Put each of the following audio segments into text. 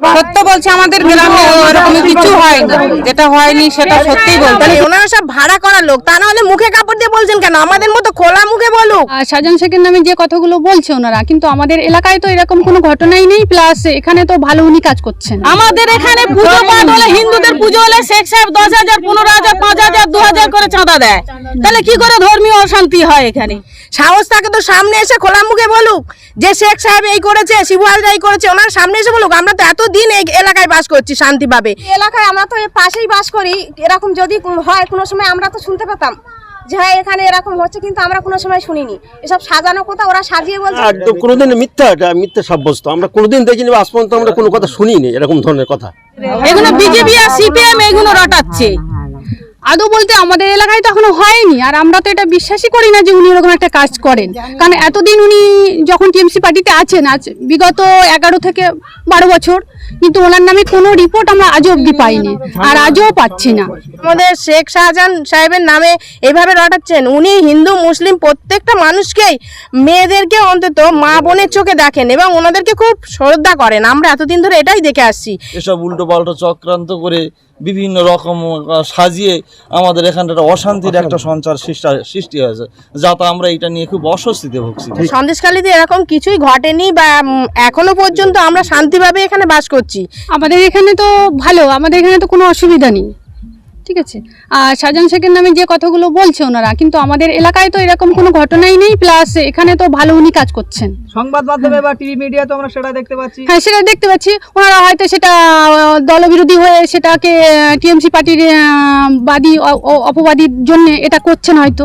সত্য বলছে আমাদের গ্রামে ওরকম কিছু হয়নি যেটা হয়নি সেটা বলতে ওনারা সব ভাড়া করা লোক তা না হলে মুখে কাপড় দিয়ে বলছেন কেন? আমাদের মতো খোলা মুখে বলুক। আর শাহজাহান শেখের নামে যে কথাগুলো বলছে ওনারা কিন্তু আমাদের এলাকায় তো এরকম কোনো ঘটনাই নেই প্লাস এখানে তো ভালো উনি কাজ করছেন। আমাদের এখানে পুজো পাঠ হলে হিন্দুদের পুজো হলে শেখ সাহেব দশ হাজার পনেরো হাজার পাঁচ হাজার দু হাজার করে চাঁদা দেয়। তাহলে কি করে ধর্মীয় অশান্তি হয় এখানে? সাহস থাকে তো সামনে এসে খোলা মুখে বলুক। যে শেখ সাহেব এই করেছে শিবু হাজরা এই করেছে ওনার সামনে এসে বলুক। আমরা তো এতদিন এই এলাকায় বাস করছি শান্তিভাবে। এলাকায় আমরা তো পাশেই বাস করি। এরকম যদি হয় কোনো সময় আমরা তো শুনতে পেতাম যে হ্যাঁ এখানে এরকম হচ্ছে কিন্তু আমরা কোনো সময় শুনিনি। এসব সাজানো কথা ওরা সাজিয়ে বলছে। একদম কোনোদিন মিথ্যা এটা মিথ্যা সাব্যস্ত। আমরা কোনোদিন দেখিনি আজ পর্যন্ত আমরা কোনো কথা শুনিনি এরকম ধরনের কথা। এগুলো বিজেপি আর সিপিএম এগুলো রটাচ্ছে। আদৌ বলতে আমাদের এলাকায় তো এখনও হয়নি আর আমরা তো এটা বিশ্বাসই করি না যে উনি এরকম একটা কাজ করেন। কারণ এতদিন উনি যখন টিএমসি পার্টিতে আছেন আজ বিগত এগারো থেকে বারো বছর কিন্তু ওনার নামে কোনো রিপোর্ট আমরা আজও অব্দি পাইনি আর আজও পাচ্ছি না। আমাদের শেখ শাহজাহান সাহেবের নামে এভাবে রটাচ্ছেন উনি হিন্দু মুসলিম প্রত্যেকটা মানুষকেই মেয়েদেরকে অন্তত মা বোনের চোখে দেখেন এবং ওনাদেরকে খুব শ্রদ্ধা করেন। আমরা এতদিন ধরে এটাই দেখে আসছি। এসব উল্টো পাল্টো চক্রান্ত করে বিভিন্ন রকম সাজিয়ে আমাদের এখানটা অশান্তির একটা সঞ্চার সৃষ্টি- সৃষ্টি হয়েছে যাতে আমরা এটা নিয়ে খুব অস্বস্তিতে ভুগছি। সন্দেশখালীতে এরকম কিছুই ঘটেনি বা এখনও পর্যন্ত আমরা শান্তিভাবে এখানে বাস করছি। আমাদের এখানে তো ভালো আমাদের এখানে তো কোনো অসুবিধা নেই। ঠিক আছে? আর শাহজাহান শেখের নামে যে কথাগুলো বলছে ওনারা কিন্তু আমাদের এলাকায় তো এরকম কোনো ঘটনাই নেই প্লাস এখানে তো ভালো উনি কাজ করছেন। সংবাদ মাধ্যমে বা টিভি মিডিয়া তো আমরা সেটা দেখতে পাচ্ছি। হ্যাঁ সেটা দেখতে পাচ্ছি। ওনারা হয়তো সেটা দলবিরোধী হয়ে সেটাকে টিএমসি পার্টির বাদী অপবাদীর জন্য এটা করছেন হয়তো।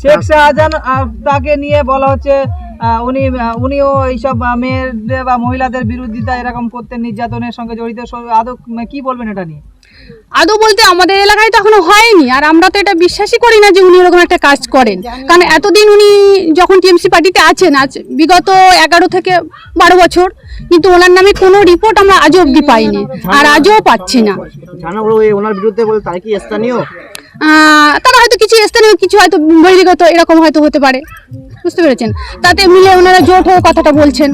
শেখ শাহজাহান তাকে নিয়ে বলা হচ্ছে উনি উনিও এইসব মেয়েদের বা মহিলাদের বিরোধিতা এরকম করতেন নির্যাতনের সঙ্গে জড়িত। আদৌ কি বলবেন এটা নিয়ে? আদৌ বলতে আমাদের এলাকায় তো এখনও হয়নি আর আমরা তো এটা বিশ্বাসই করি না যে উনি এরকম একটা কাজ করেন। কারণ এতদিন উনি যখন টিএমসি পার্টিতে আছেন আজ বিগত এগারো থেকে বারো বছর কিন্তু ওনার নামে কোনো রিপোর্ট আমরা আজও অব্দি পাইনি আর আজও পাচ্ছি না। ওনার বিরুদ্ধে বলে তাই কি স্থানীয়? তারা হয়তো কিছু স্থানীয় কিছু হয়তো বহির্গত এরকম হয়তো হতে পারে। বুঝতে পেরেছেন? তাতে মিলে ওনারা জোট হয়ে কথাটা বলছেন।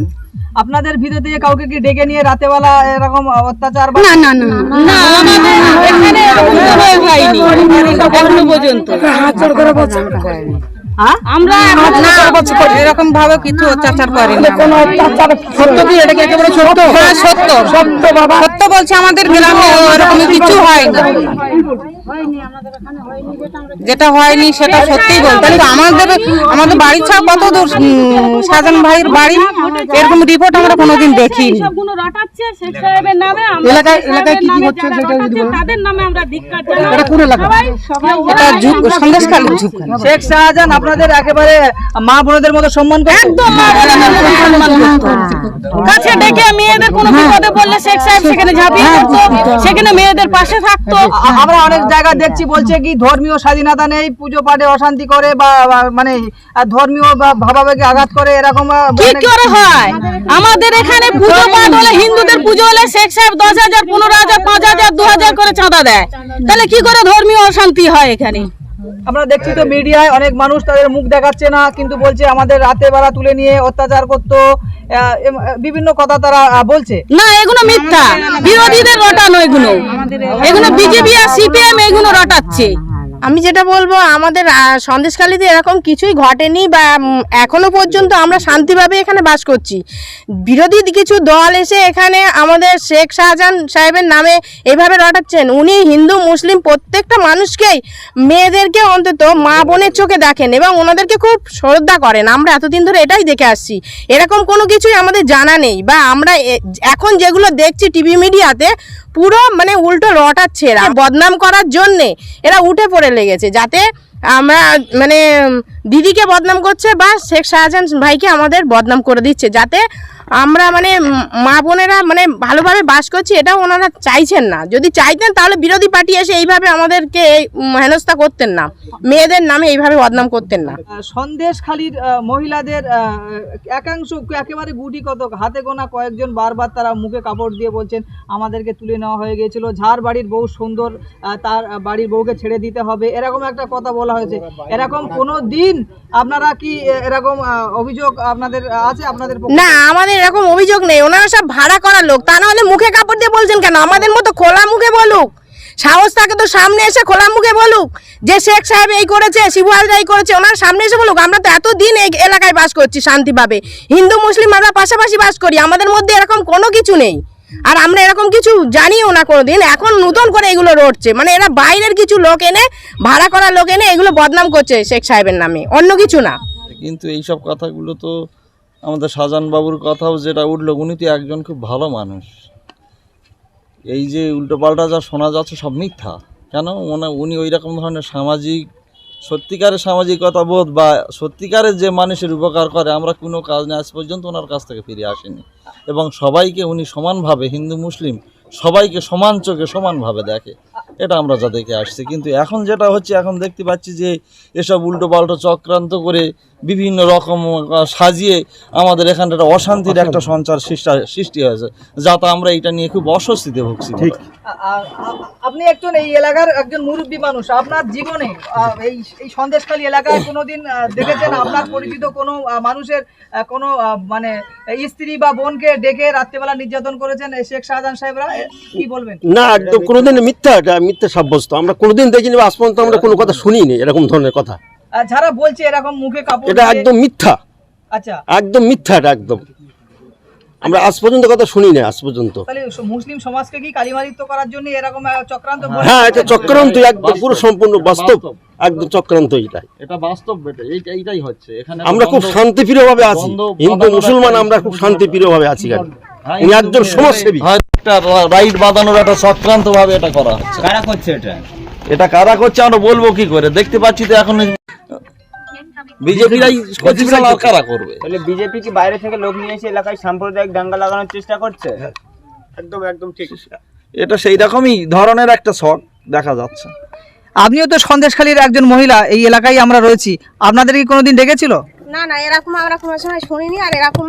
আপনাদের ভিতর থেকে কাউকে কি ডেকে নিয়ে রাতেবেলা এরকম অত্যাচার না না না না। না এখানে এরকম হয়নি। এখনও পর্যন্ত। আমরা এরকম ভাবে কিছু অত্যাচার করেনি সত্য কি? এটা কি একেবারে সত্য? হ্যাঁ সত্য। সত্য বাবা। সত্য বলছে আমাদের গ্রামে ওরকম কিছু হয়নি যেটা হয়নি সেটা সত্যিই বলতে। কিন্তু আমাদের আমাদের বাড়ি ছাড়া কত দূর শাহজাহান ভাইয়ের বাড়ি? এরকম রিপোর্ট আমরা কোনোদিন দেখিনি। শেখ শাহজাহান আপনাদের একেবারে মা বোনদের মতো সম্মান একদম মা বোনেদের মতো সম্মান কাছে ডেকে মেয়েদের কোনো বিপদে পড়লে শেখ সাহেব সেখানে ঝাঁপিয়ে সেখানে মেয়েদের পাশে থাকতো। আমরা অনেক জায়গায় দেখছি বলছে কি ধর্মীয় স্বাধীনতা নেই পুজো পাঠে অশান্তি করে বা মানে ধর্মীয় বা ভাবাবেগে আঘাত করে এরকম কি করে হয়? আমাদের এখানে পুজো পাঠ হলে হিন্দুদের পুজো হলে শেখ সাহেব দশ হাজার পনেরো হাজার পাঁচ হাজার দু হাজার করে চাঁদা দেয়। তাহলে কি করে ধর্মীয় অশান্তি হয় এখানে? আমরা দেখছি তো মিডিয়ায় অনেক মানুষ তাদের মুখ দেখাচ্ছে না কিন্তু বলছে আমাদের রাতে বেলা তুলে নিয়ে অত্যাচার করতো। আহ, বিভিন্ন কথা তারা আহ, বলছে। না এগুলো মিথ্যা। বিরোধীদের রটানো এগুলো। এগুলো বিজেপি আর সিপিএম এগুলো রটাচ্ছে। আমি যেটা বলব আমাদের আহ, সন্দেশখালীতে এরকম কিছুই ঘটেনি বা এখনও পর্যন্ত আমরা শান্তিভাবে এখানে বাস করছি। বিরোধী কিছু দল এসে এখানে আমাদের শেখ শাহজাহান সাহেবের নামে এভাবে রটাচ্ছেন। উনি হিন্দু মুসলিম প্রত্যেকটা মানুষকেই মেয়েদেরকে অন্তত মা বোনের চোখে দেখেন এবং ওনাদেরকে খুব শ্রদ্ধা করেন। আমরা এতদিন ধরে এটাই দেখে আসছি। এরকম কোনো কিছুই আমাদের জানা নেই বা আমরা এখন যেগুলো দেখছি টিভি মিডিয়াতে পুরো মানে উল্টো রটাচ্ছে এরা। বদনাম করার জন্যে এরা উঠে পড়ে লেগেছে, যাতে আমরা মানে দিদিকে বদনাম করছে বা শেখ শাহজাহান ভাইকে আমাদের বদনাম করে দিচ্ছে, যাতে আমরা মানে মা বোনেরা মানে ভালোভাবে বাস করছি এটাও ওনারা চাইছেন না। যদি চাইতেন তাহলে বিরোধী পার্টি এসে এইভাবে আমাদেরকে হেনস্থা করতেন না। মেয়েদের নামে এইভাবে বদনাম করতেন না। আহ, সন্দেশখালীর মহিলাদের একাংশ একেবারে গুটি কত হাতে গোনা কয়েকজন বারবার তারা মুখে কাপড় দিয়ে বলছেন আমাদেরকে তুলে নেওয়া হয়ে গিয়েছিল যার বাড়ির বউ সুন্দর তার বাড়ির বউকে ছেড়ে দিতে হবে। এরকম একটা কথা বলা হয়েছে। এরকম কোনো দিন আপনারা কি এরকম অভিযোগ আপনাদের আছে আপনাদের? না আমাদের আমাদের এরকম অভিযোগ নেই। ওনারা সব ভাড়া করা লোক। তা না হলে মুখে কাপড় দিয়ে বলছেন কেন? আমাদের মতো খোলা মুখে বলুক। সাহস থাকে তো সামনে এসে খোলা মুখে বলুক। যে শেখ সাহেব এই করেছে, শিবু হাজরা এই করেছে, ওনার সামনে এসে বলুক। আমরা তো এতদিন এই এলাকায় বাস করছি শান্তিভাবে। হিন্দু, মুসলিম আমরা পাশাপাশি বাস করি। আমাদের মধ্যে এরকম কোনো কিছু নেই। আর আমরা এরকম কিছু জানিও না কোনোদিন। এখন নতুন করে এগুলো রটছে। মানে এরা বাইরের কিছু লোক এনে, ভাড়া করা লোক এনে এগুলো বদনাম করছে শেখ সাহেবের নামে। অন্য কিছু না। কিন্তু এইসব কথাগুলো তো আমাদের শাহজাহান বাবুর কথাও যেটা উঠল, উনি তো একজন খুব ভালো মানুষ। এই যে উল্টোপাল্টা যা শোনা যাচ্ছে সব মিথ্যা। কেন? ওনা উনি ওই রকম ধরনের সামাজিক, সত্যিকারের সামাজিকতা বোধ বা সত্যিকারের যে মানুষের উপকার করে, আমরা কোনো কাজ নিয়ে আজ পর্যন্ত ওনার কাছ থেকে ফিরে আসিনি। এবং সবাইকে উনি সমানভাবে, হিন্দু, মুসলিম, সবাইকে সমান চোখে সমানভাবে দেখে। এটা আমরা যা দেখে আসছি। কিন্তু এখন যেটা হচ্ছে, এখন দেখতে পাচ্ছি যে এসব উল্টো পাল্টো চক্রান্ত করে বিভিন্ন রকম সাজিয়ে আমাদের এখানটা একটা অশান্তির একটা সঞ্চার সৃষ্টি হয়েছে যাতে আমরা এটা নিয়ে খুব অস্বস্তিতে ভুগছি ঠিক। আপনি একজন এই এলাকার একজন মুরব্বী মানুষ আপনার জীবনে এই এই সন্দেশখালী এলাকায় কোনোদিন দেখেছেন আপনার পরিচিত কোনো মানুষের কোনো মানে স্ত্রী বা বোনকে ডেকে রাত্রেবেলা নির্যাতন করেছেন শেখ শাহজাহান সাহেবরা? কি বলবেন? না একদম কোনোদিন মিথ্যা মিথ্যা সাব্যস্ত। আমরা কোনোদিন দেখিনি বা আজ পর্যন্ত আমরা কোনো কথা শুনিনি এরকম ধরনের কথা। যারা বলছে এরকম মুখে কাপড় এটা একদম মিথ্যা। আচ্ছা। একদম মিথ্যা এটা একদম। আমরা আজ পর্যন্ত কথা শুনি না আজ পর্যন্ত। তাহলে মুসলিম সমাজকে কি করার জন্য এরকম চক্রান্ত হ্যাঁ এটা চক্রান্ত একদম পুরো সম্পূর্ণ বাস্তব একদম চক্রান্ত এটা এটা বাস্তব বেটা এইটাই হচ্ছে। এখানে আমরা খুব শান্তিপ্রিয় ভাবে আছি। হিন্দু মুসলমান আমরা খুব শান্তিপ্রিয় ভাবে আছি উনি একজন সমাজসেবী। একটা রাইট বাঁধানোর একটা চক্রান্ত ভাবে এটা করা হচ্ছে। কারা করছে এটা? এটা কারা করছে আমরা বলব কি করে? দেখতে পাচ্ছি তো এখন বিজেপিরাই আর কারা করবে? তাহলে বিজেপি কি বাইরে থেকে লোক নিয়ে এসে এলাকায় সাম্প্রদায়িক দাঙ্গা লাগানোর চেষ্টা করছে? একদম একদম ঠিক। এটা সেই রকমই ধরনের একটা শখ দেখা যাচ্ছে। আপনিও তো সন্দেশখালীর একজন মহিলা এই এলাকায় আমরা রয়েছি। আপনাদের কি কোনোদিন ডেকেছিল না না এরকম আমরা কোনো সময় শুনিনি আর এরকম